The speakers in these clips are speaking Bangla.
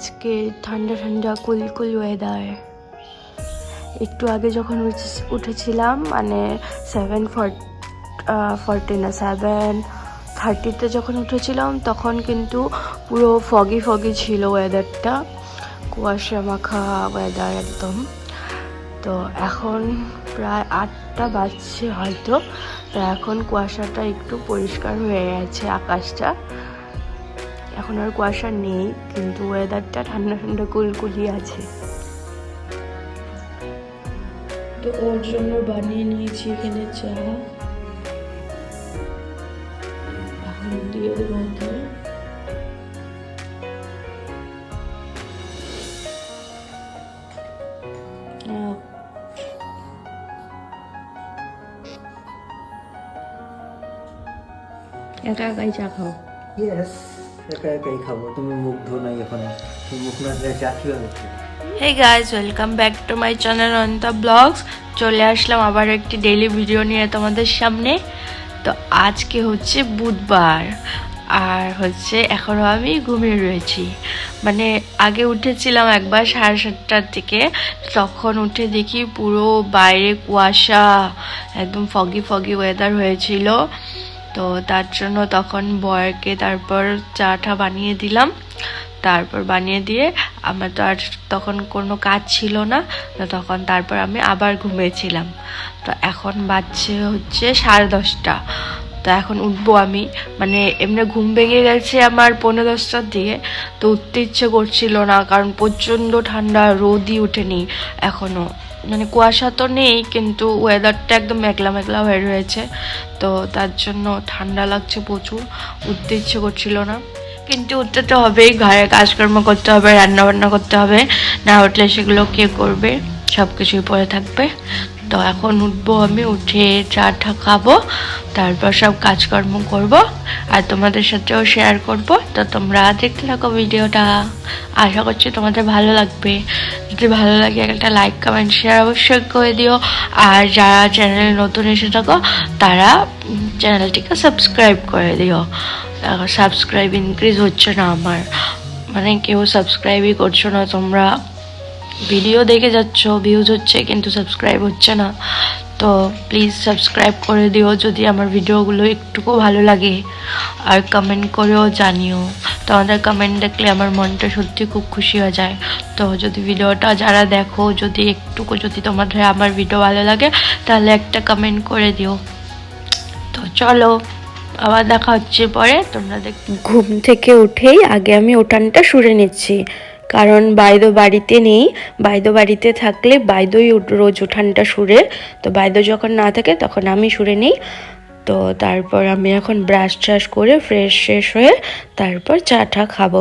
আজকে ঠান্ডা ঠান্ডা কুলকুল ওয়েদার একটু আগে যখন উঠেছিলাম মানে সেভেন ফর্টি না সেভেন থার্টিতে যখন উঠেছিলাম, তখন কিন্তু পুরো ফগি ফগি ছিল ওয়েদারটা কুয়াশা মাখা ওয়েদার একদম। তো এখন প্রায় আটটা বাজছে হয়তো। তো এখন কুয়াশাটা একটু পরিষ্কার হয়ে গেছে আকাশটা। এখন আর কুয়াশা নেই কিন্তু ওয়েদারটা ঠান্ডা ঠান্ডা কুলকুলি আছে। তো ওর জন্য বানিয়ে নিয়েছি এখানে চা। এখন দিয়ে দেবো ওকে। একা একাই চা খাও। ইয়েস একা একাই খাব। তুমি নাই এখন। তুমি মুখ না চা hey guys welcome back to my channel Anita vlogs চলে আসলাম আবার একটি ডেইলি ভিডিও নিয়ে তোমাদের সামনে। তো আজকে হচ্ছে বুধবার। আর হচ্ছে এখনও আমি ঘুমিয়ে রয়েছি। মানে আগে উঠেছিলাম একবার সাড়ে সাতটার থেকে তখন উঠে দেখি পুরো বাইরে কুয়াশা, একদম ফগি ফগি ওয়েদার হয়েছিল। তো তার জন্য তখন বরকে তারপর চাটা বানিয়ে দিলাম। তারপর বানিয়ে দিয়ে আমার তো আর তখন কোনো কাজ ছিল না, তো তখন তারপর আমি আবার ঘুমিয়েছিলাম। তো এখন বাজছে হচ্ছে সাড়ে দশটা। তো এখন উঠবো আমি। মানে এমনি ঘুম ভেঙে গেছে আমার পনেরো দশটার দিকে। তো উঠতে ইচ্ছে করছিল না, কারণ প্রচণ্ড ঠান্ডা, রোদই ওঠেনি এখনও মানে কুয়াশা তো নেই, কিন্তু ওয়েদারটা একদম মেঘলা মেঘলা হয়ে রয়েছে। তো তার জন্য ঠান্ডা লাগছে প্রচুর, উঠতে ইচ্ছে করছিল না। কিন্তু উঠতে তো হবেই, ঘরে কাজকর্ম করতে হবে, রান্নাবান্না করতে হবে। না উঠলে সেগুলো কে করবে? সব কিছুই পরে থাকবে। তো এখন উঠবো, আমি উঠে চাটা খাব, তারপর সব কাজকর্ম করব, আর তোমাদের সাথেও শেয়ার করব। তো তোমরা দেখতে থাকো ভিডিওটা। আশা করছি তোমাদের ভালো লাগবে। যদি ভালো লাগে একটা লাইক কমেন্ট শেয়ার অবশ্যই করে দিও। আর যারা চ্যানেলে নতুন এসে থাকো, তারা চ্যানেলটিকে সাবস্ক্রাইব করে দিও। সাবস্ক্রাইব ইনক্রিজ হচ্ছে না আমার। মানে কেউ সাবস্ক্রাইবই করছ না তোমরা। ভিডিও দেখে যাচ্ছ ভিউজ হচ্ছে, কিন্তু সাবস্ক্রাইব হচ্ছে না। তো প্লিজ সাবস্ক্রাইব করে দিও যদি আমার ভিডিওগুলো একটুকু ভালো লাগে। আর কমেন্ট করেও জানিও। তোমাদের কমেন্ট দেখলে আমার মনটা সত্যি খুব খুশি হয়ে যায়। তো যদি ভিডিওটা যারা দেখো, যদি একটুকু যদি তোমাদের আমার ভিডিও ভালো লাগে, তাহলে একটা কমেন্ট করে দিও। তো চলো, আবার দেখা হচ্ছে পরে, তোমরা দেখ ঘুম থেকে উঠেই আগে আমি উঠানটা সুরে নিচ্ছি। কারণ বাইদ বাড়িতে নেই। বাইদ বাড়িতে থাকলে বাইদই রোজ উঠানটা সুরে। তো বাইদ যখন না থাকে তখন আমি সুরে নেই। তো তারপর আমি এখন ব্রাশ ট্রাশ করে ফ্রেশ শেষ হয়ে তারপর চা টা খাব।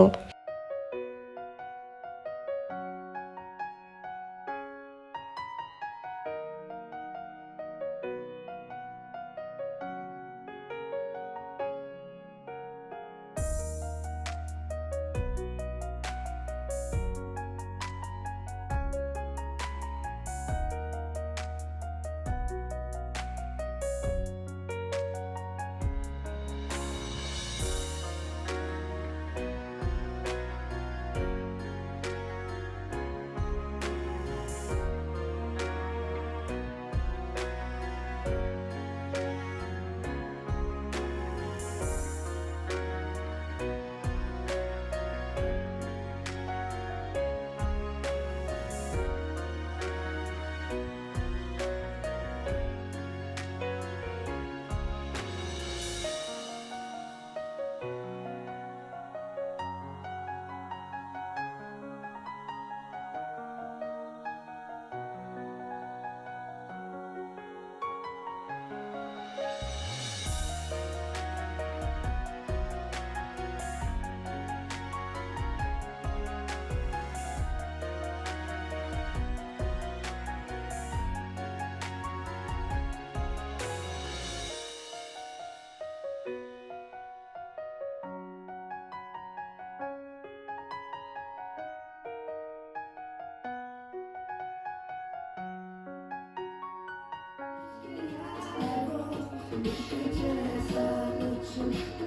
Düşeceğiz ağır için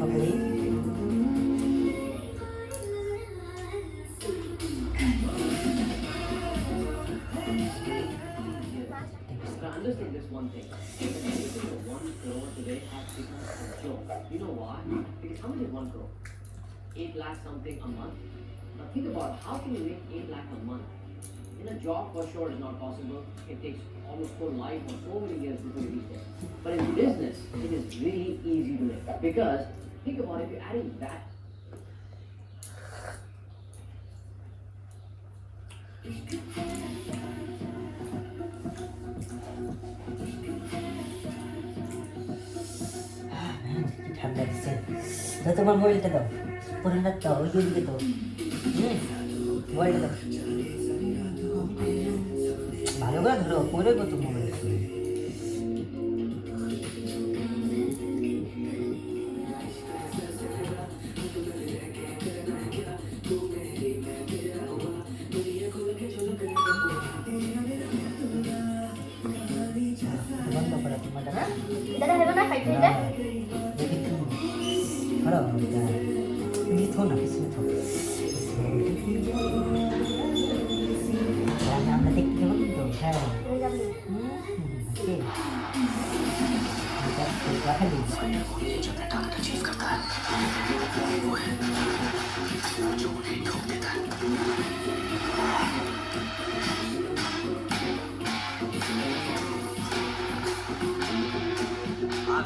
மகளே understand this one thing. one crore today a. You know why? Because how much is one crore? Eight lakh something a month. Now think about how can you make eight lakh a month? In a job for sure is not possible. It takes almost whole life or so many years before you reach there. But in business, it is really easy to make because think about it. If you're adding that কি ঠান্ডা দিচ্ছে তো তোমার মোবাইলটা দাও পরে না দাও ওই দিকে দাও হুম মোবাইলটা দাও ভালো করে ধরো পরে কত মোবাইল বন্ধ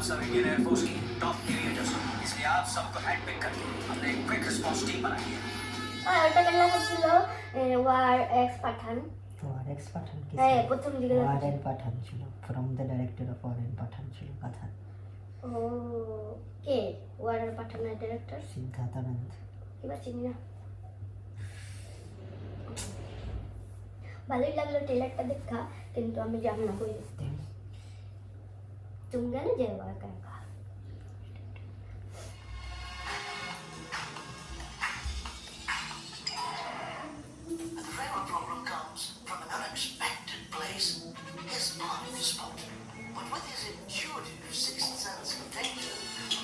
आप सब इंडियन एयरफोर्स की टॉप क्रिएटर्स हो इसलिए आप सबको हैंडपिक करके हमने एक क्विक रिस्पांस टीम बनाई है আর ওটা কেন হচ্ছিল ওয়ার এক্স পাঠান তো আর এক্স পাঠান কি হ্যাঁ প্রথম দিকে আর এন পাঠান ছিল from the director of R N পাঠান ছিল কথা ও কে ওয়ার পাঠানের ডিরেক্টর সিদ্ধার্থ আনন্দ এবার চিনি না ভালোই লাগলো ট্রেলারটা দেখা কিন্তু আমি যাব না কই an unexpected place. His spot. But with his intuitive sixth sense of danger,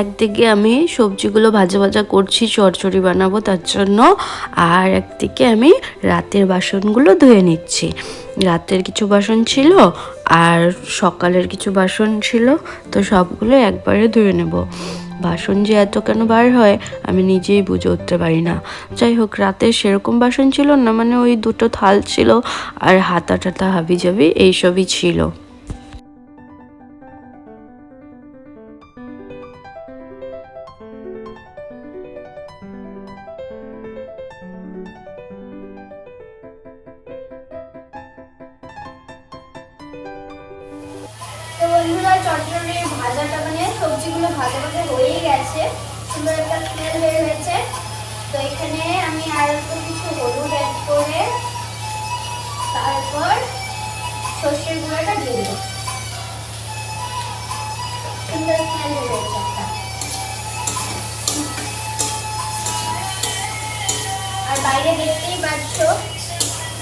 একদিকে আমি সবজিগুলো ভাজা ভাজা করছি চচ্চড়ি বানাবো তার জন্য, আর একদিকে আমি রাতের বাসনগুলো ধুয়ে নিচ্ছি। রাতের কিছু বাসন ছিল আর সকালের কিছু বাসন ছিল, তো সবগুলো একবারে ধুয়ে নেব। বাসন যে এত কেন বার হয়, আমি নিজেই বুঝে উঠতে পারি না। যাই হোক, রাতে সেরকম বাসন ছিল না মানে ওই দুটো থাল ছিল আর হাতা টাতা হাবি জাবি এইসবই ছিল। চটচড়ি ভাজাটা মানে সবজিগুলো ভাজা ভাজা হয়েই গেছে। সুন্দর একটা স্মেল বের হয়েছে তো এখানে আমি আর একটু কিছু হলুদ অ্যাড করে তারপর সর্ষের গুঁড়োটা দিয়ে দেবো। সুন্দর স্মেল বের হয়েছে আর বাইরে দেখতেই পাচ্ছ,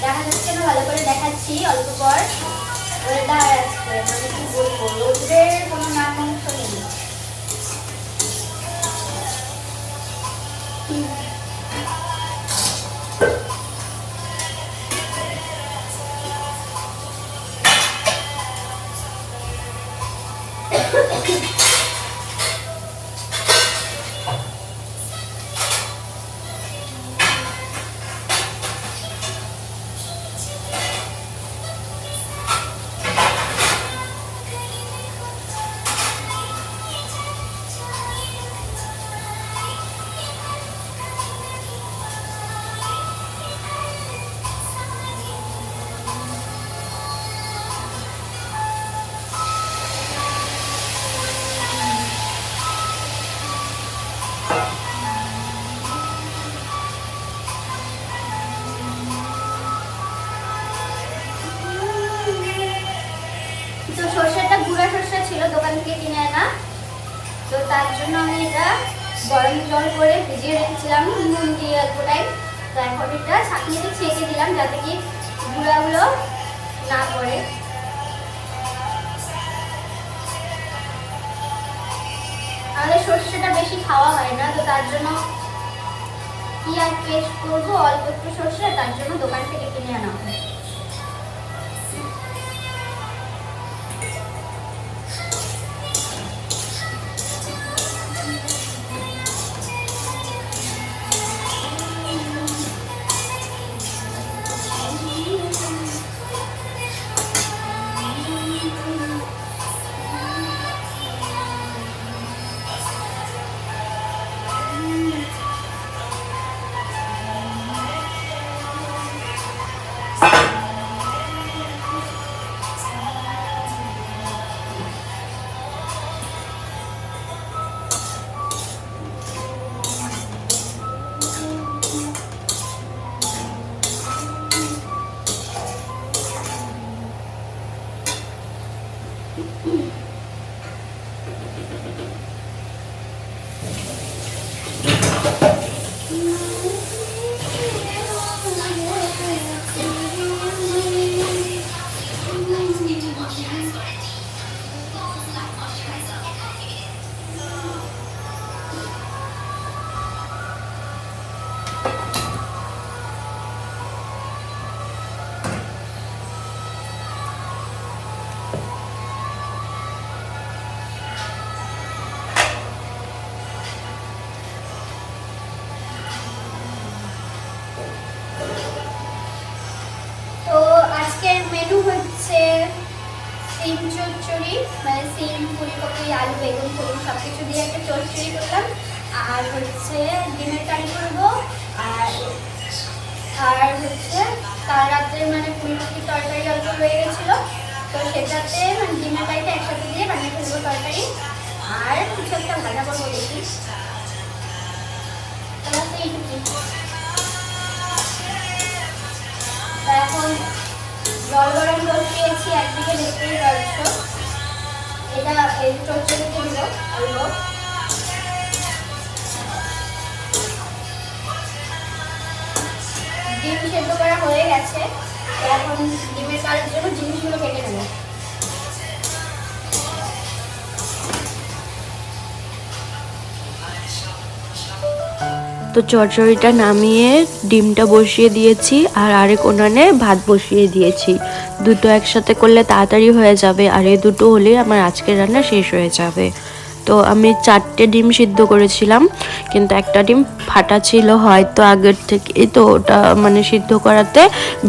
দেখা যাচ্ছে না, ভালো করে দেখাচ্ছি, অল্প পর। ওয়েদার আজকে মানে কি বলব রোদের কোনো নাম অংশ নেই তো করে ভিজিয়ে রেখেছিলাম নুন দিয়ে অল্প টাইম তো এখন এটা ছাঁকনিতে ছেঁকে দিলাম যাতে কি গুঁড়াগুলো না পড়ে। আমাদের সর্ষেটা বেশি খাওয়া হয় না, তো তার জন্য কি আর পেস্ট করব? অল্প একটু সর্ষে, তার জন্য দোকান থেকে কিনে আনা হয় সিম চচ্চড়ি মানে সিম ফুলকপি আলু, বেগুন, ফুল সব কিছু দিয়ে একটা চচ্চড়ি করলাম। আর হচ্ছে ডিমের কারি করব, আর আর হচ্ছে কাল রাত্রে মানে ফুলকপির তরকারি অল্প রয়ে গেছিল, তো সেটাতে মানে ডিমের কারিটা একসাথে দিয়ে বানিয়ে ফেলব তরকারি। আর কিছু একটা ভাজা করব দেখি। এখন জল গরম বসিয়েছি একদিকে দেখতেই এটা ডিম সেদ্ধ করা হয়ে গেছে। এখন ডিমের কালের জন্য জিনিসগুলো কেটে নেব। তো চচ্চড়িটা নামিয়ে ডিমটা বসিয়ে দিয়েছি আর আরেক উনানে ভাত বসিয়ে দিয়েছি। দুটো একসাথে করলে তাড়াতাড়ি হয়ে যাবে আর এই দুটো হলেই আমার আজকের রান্না শেষ হয়ে যাবে। তো আমি চারটে ডিম সিদ্ধ করেছিলাম, কিন্তু একটা ডিম ফাটা ছিল হয়তো আগের থেকে তো ওটা মানে সিদ্ধ করাতে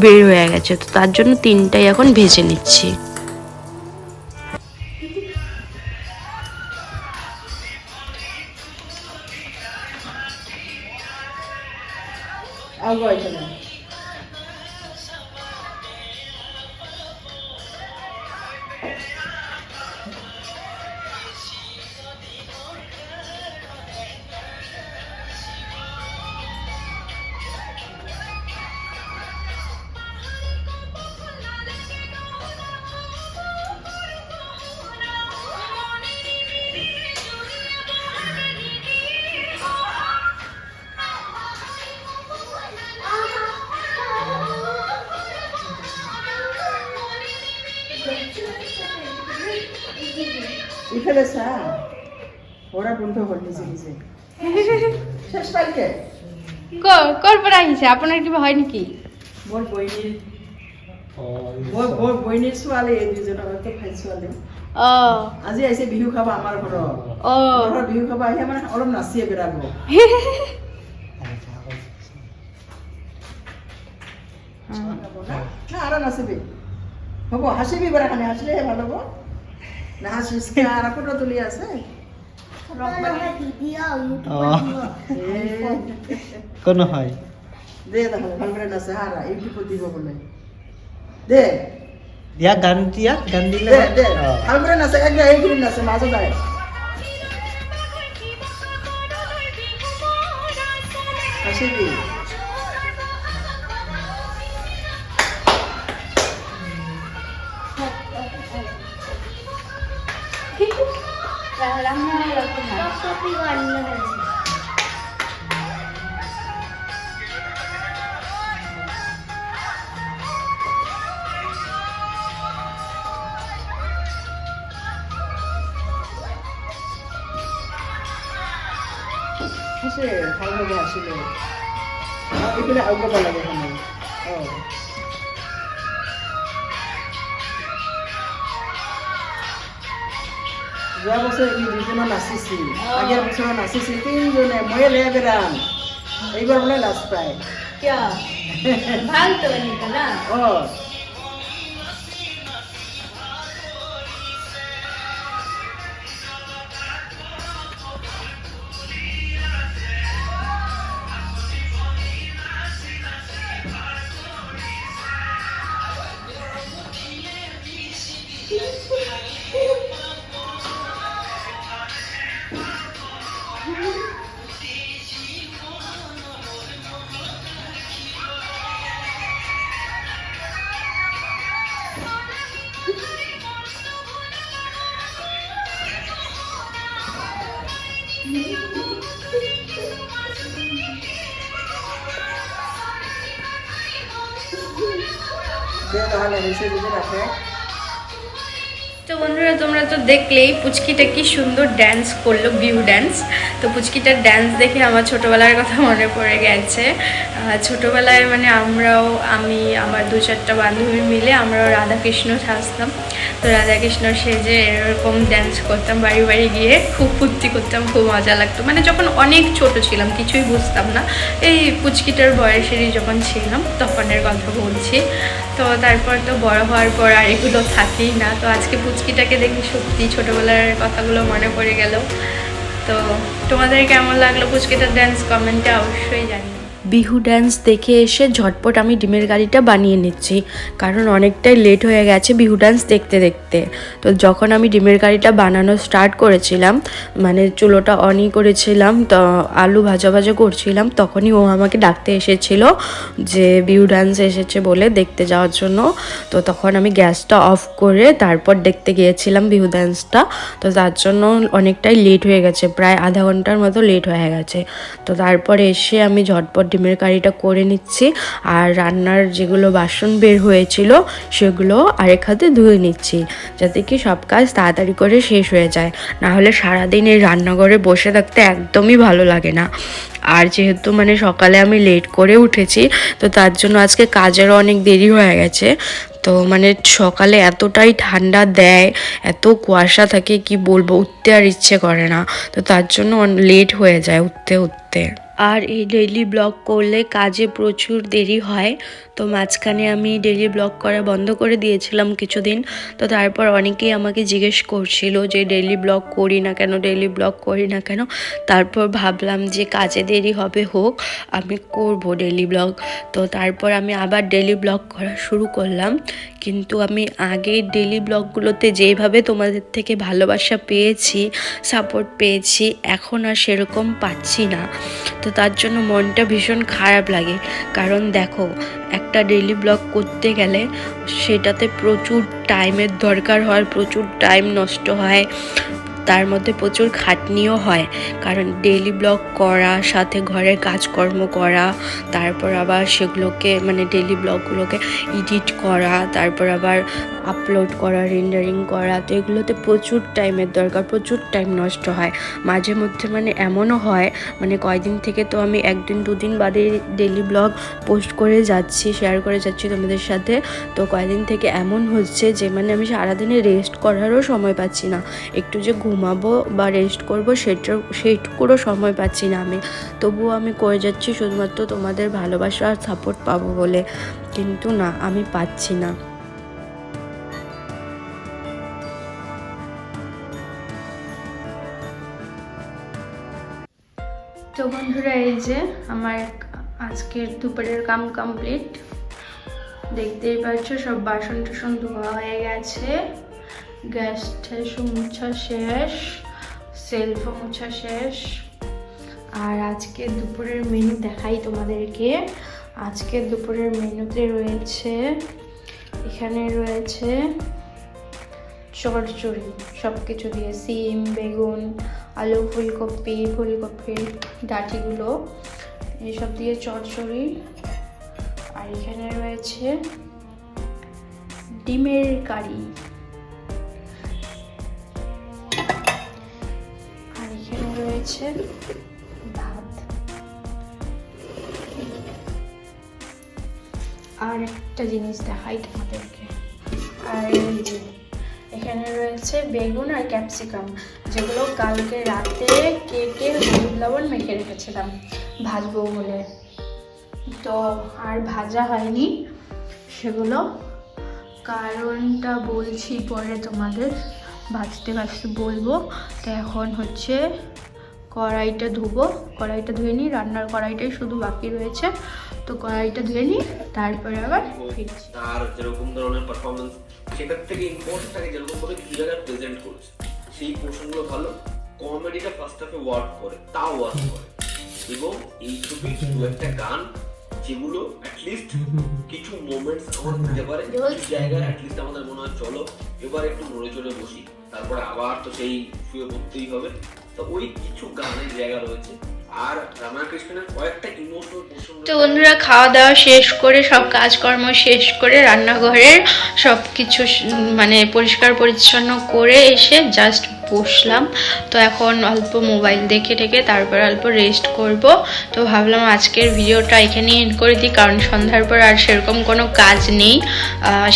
বের হয়ে গেছে। তো তার জন্য তিনটাই এখন ভেজে নিচ্ছি। 我。এখানে ওরা বন্ধ হল নিজে। নিজে শেষ পাইকে ক'ৰ পৰা আহিছে? আপোনাৰ কিবা হয় নেকি? মোৰ বৈনীৰ মোৰ মোৰ বৈনীৰ ছোৱালী এই দুজনৰ হয়তো ভাই ছোৱালী। অঁ। আজি আহিছে বিহু খাব আমাৰ ঘৰত। অঁ। ঘৰত বিহু খাব আহিলে মানে অলপ নাচিয়ে বেৰাব আৰু নাচিবি। হ'ব হাঁচিবি বেৰা খানে হাঁচিলেহে ভালো হ'ব। নাহাঁচিছ আৰু তুলি আছে? এ, কোনো হয়? দে তাহলে করে নাচে হারা ইউটিউবত দিব বলে। দে। দিয়া গান দিয়া গান দিলে দে হয়। দে অ। ভালো করে নাচে একদম এইখিনি নাচে মাজে যায় হাসিবি হাসে ভালোভাবে হাসিলে এখানে আউকাবা লাগে এখানে ও যোৱা বছৰ ই দুজনে নাচিছিল। আগৰ বছৰ নাচিছিল। তিনিজনে ময়ে লে বেৰাম এইবাৰ বোলে লাজ পায়। কিয়? ভালতো এনেকুৱা না? অ। তো বন্ধুরা, তোমরা তো দেখলেই পুচকিটা কি সুন্দর ড্যান্স করল বিহু ড্যান্স তো পুচকিটার ড্যান্স দেখে আমার ছোটোবেলার কথা মনে পড়ে গেছে। ছোটোবেলায় মানে আমরাও, আমি, আমার দু চারটা বান্ধবী মিলে আমরাও রাধাকৃষ্ণ সাজতাম। তো রাধাকৃষ্ণ সেজে এরকম ড্যান্স করতাম, বাড়ি বাড়ি গিয়ে খুব ফুর্তি করতাম, খুব মজা লাগতো। মানে যখন অনেক ছোট ছিলাম, কিছুই বুঝতাম না। এই পুচকিটার বয়সেরই যখন ছিলাম, তখনের কথা বলছি। তো তারপর তো বড় হওয়ার পর আর এগুলো থাকেই না। তো আজকে পুচকিটাকে দেখি সত্যি ছোটোবেলার কথাগুলো মনে পড়ে গেল। তো তোমাদের কেমন লাগল পুচকিটার ড্যান্স কমেন্টে অবশ্যই জানিও। বিহু ড্যান্স দেখে এসে ঝটপট আমি ডিমের গাড়িটা বানিয়ে নিচ্ছি। কারণ অনেকটাই লেট হয়ে গেছে বিহু ডান্স দেখতে দেখতে। তো যখন আমি ডিমের গাড়িটা বানানো স্টার্ট করেছিলাম মানে চুলোটা অনই করেছিলাম, তো আলু ভাজা ভাজা করছিলাম, তখনই ও আমাকে ডাকতে এসেছিল যে বিহু ডান্স এসেছে বলে দেখতে যাওয়ার জন্য। তো তখন আমি গ্যাসটা অফ করে তারপর দেখতে গিয়েছিলাম বিহু ডান্সটা তো তার জন্য অনেকটাই লেট হয়ে গেছে, প্রায় আধা ঘণ্টার মতো লেট হয়ে গেছে। তো তারপর এসে আমি ঝটপট ডিমের কারিটা করে নিচ্ছি আর রান্নার যেগুলো বাসন বের হয়েছিল সেগুলো আরেক হাতে ধুয়ে নিচ্ছি যাতে কি সব কাজ তাড়াতাড়ি করে শেষ হয়ে যায়। না হলে সারাদিন এই রান্নাঘরে বসে থাকতে একদমই ভালো লাগে না। আর যেহেতু মানে সকালে আমি লেট করে উঠেছি, তো তার জন্য আজকে কাজেরও অনেক দেরি হয়ে গেছে। তো মানে সকালে এতটাই ঠান্ডা দেয়, এত কুয়াশা থাকে, কি বলব, উঠতে আর ইচ্ছে করে না। তো তার জন্য লেট হয়ে যায় উঠতে উঠতে। আর এই ডেইলি ব্লগ করলে কাজে প্রচুর দেরি হয়। তো মাঝখানে আমি ডেইলি ব্লগ করা বন্ধ করে দিয়েছিলাম কিছুদিন। তো তারপর অনেকেই আমাকে জিজ্ঞেস করছিল যে ডেইলি ব্লগ করি না কেন ডেইলি ব্লগ করি না কেন? তারপর ভাবলাম যে কাজে দেরি হবে হোক, আমি করব ডেইলি ব্লগ তো তারপর আমি আবার ডেইলি ব্লগ করা শুরু করলাম। কিন্তু আমি আগে ডেলি ব্লগগুলোতে যেভাবে তোমাদের থেকে ভালোবাসা পেয়েছি সাপোর্ট পেয়েছি, এখন আর সেরকম পাচ্ছি না। তো তার জন্য মনটা ভীষণ খারাপ লাগে। কারণ দেখো, একটা ডেলি ব্লগ করতে গেলে সেটাতে প্রচুর টাইমের দরকার হয়, প্রচুর টাইম নষ্ট হয়। তার মধ্যে প্রচুর খাটনিও হয়। কারণ ডেইলি ব্লগ করা, সাথে ঘরের কাজকর্ম করা, তারপর আবার সেগুলোকে মানে ডেইলি ব্লগগুলোকে এডিট করা, তারপর আবার আপলোড করা রেন্ডারিং করা। তো এগুলোতে প্রচুর টাইমের দরকার, প্রচুর টাইম নষ্ট হয়। মাঝে মধ্যে মানে এমনও হয় মানে কয়দিন থেকে তো আমি একদিন, দুদিন বাদে ডেইলি ব্লগ পোস্ট করে যাচ্ছি শেয়ার করে যাচ্ছি তোমাদের সাথে। তো কয়দিন থেকে এমন হচ্ছে যে মানে আমি সারাদিনে রেস্ট করারও সময় পাচ্ছি না। একটু যে ঘুমাবো বা রেস্ট করব সেটার, সেইটুকুরও সময় পাচ্ছি না আমি। তবুও আমি করে যাচ্ছি শুধুমাত্র তোমাদের ভালোবাসা আর সাপোর্ট পাবো বলে। কিন্তু না, আমি পাচ্ছি না। তো বন্ধুরা, এই যে আমার আজকের দুপুরের কাম কমপ্লিট দেখতেই পাচ্ছ, সব বাসন টাসন ধোয়া হয়ে গেছে। গ্যাস ট্যাস মুছা শেষ সেলফও মুছা শেষ। আর আজকে দুপুরের মেনু দেখাই তোমাদেরকে। আজকে দুপুরের মেনুতে রয়েছে, এখানে রয়েছে চড়চড়ি সব কিছু দিয়ে সিম, বেগুন, আলু, ফুলকপি, ফুলকপির ডাঁটিগুলো এইসব দিয়ে চড়চড়ি আর এখানে রয়েছে ডিমের কারি। রয়েছে ভাত আর একটা জিনিস দেখাই তোমাদেরকে। আর এখানে রয়েছে বেগুন আর ক্যাপসিকাম, যেগুলো কালকে রাতে কেটে হলুদ লবণ মেখে রেখেছিলাম, ভাজবো বলে। তো আর ভাজা হয়নি, সেগুলো কারণটা বলছি পরে তোমাদের, ভাজতে ভাজতে বলব। তো এখন হচ্ছে কড়াইটা ধুবো কড়াইটা ধুয়ে নিই রান্নার কড়াইটাই শুধু বাকি রয়েছে। তো কড়াইটা ধুয়ে নিই তারপরে আবার ফিরছি। তার যেরকম ধরনের পারফরমেন্স সেটার থেকে ইম্পর্টেন্ট থাকে যেরকম ভাবে কি জায়গায় প্রেজেন্ট করছে সেই পোর্শনগুলো ভালো কমেডিটা ফার্স্ট হাফে ওয়ার্ক করে তা ওয়ার্ক করে। এবং এই ছবির দু একটা গান যেগুলো অ্যাটলিস্ট কিছু মোমেন্টস আমার দিতে পারে কিছু জায়গায় অ্যাটলিস্ট আমাদের মনে হয় চলো এবার একটু নড়ে চড়ে বসি। তারপরে আবার তো সেই শুয়ে পড়তেই হবে। তো ওই কিছু গানের জায়গা রয়েছে। আর রামাকৃষ্ণের কয়েকটা ইমোশনাল তো বন্ধুরা, খাওয়া দাওয়া শেষ করে সব কাজকর্ম শেষ করে রান্নাঘরের সব কিছু মানে পরিষ্কার পরিচ্ছন্ন করে এসে জাস্ট বসলাম। তো এখন অল্প মোবাইল দেখে টেকে তারপর অল্প রেস্ট করব। তো ভাবলাম আজকের ভিডিওটা এখানেই এন্ড করে দিই, কারণ সন্ধ্যার পর আর সেরকম কোনো কাজ নেই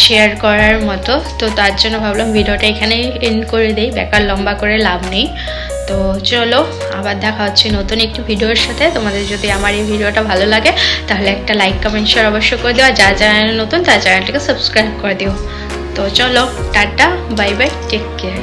শেয়ার করার মতো। তো তার জন্য ভাবলাম ভিডিওটা এখানেই এন্ড করে দিই, বেকার লম্বা করে লাভ নেই। তো চলো, আবার দেখা হচ্ছে নতুন একটি ভিডিওর সাথে। তোমাদের যদি আমার এই ভিডিওটা ভালো লাগে, তাহলে একটা লাইক কমেন্ট শেয়ার অবশ্যই করে দিও। আর যারা চ্যানেল নতুন, তার চ্যানেলটিকে সাবস্ক্রাইব করে দিও। তো চলো, tata bye bye take care